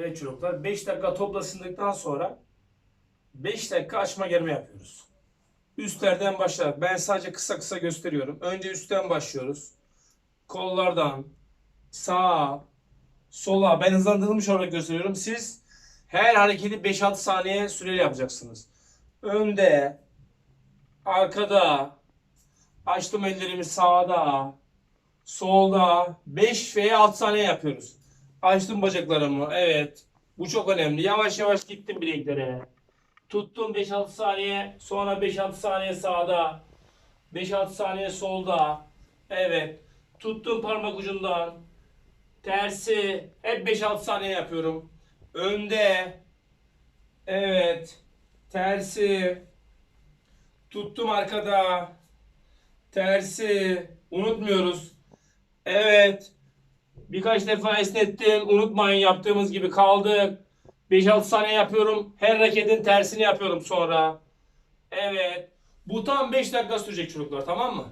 Evet çocuklar 5 dakika toplasındıktan sonra 5 dakika açma germe yapıyoruz. Üstlerden başlayarak ben sadece kısa kısa gösteriyorum. Önce üstten başlıyoruz. Kollardan sağa, sola ben hızlandırılmış olarak gösteriyorum. Siz her hareketi 5-6 saniye süreli yapacaksınız. Önde, arkada, açtım ellerimi sağda, solda 5 veya 6 saniye yapıyoruz. Açtım bacaklarımı. Evet. Bu çok önemli. Yavaş yavaş gittim bileklere. Tuttum 5-6 saniye. Sonra 5-6 saniye sağda. 5-6 saniye solda. Evet. Tuttum parmak ucundan. Tersi. Hep 5-6 saniye yapıyorum. Önde. Evet. Tersi. Tuttum arkada. Tersi. Unutmuyoruz. Evet. Birkaç defa esnettim. Unutmayın yaptığımız gibi kaldık. 5-6 saniye yapıyorum. Her hareketin tersini yapıyorum sonra. Evet. Bu tam 5 dakika sürecek çocuklar tamam mı?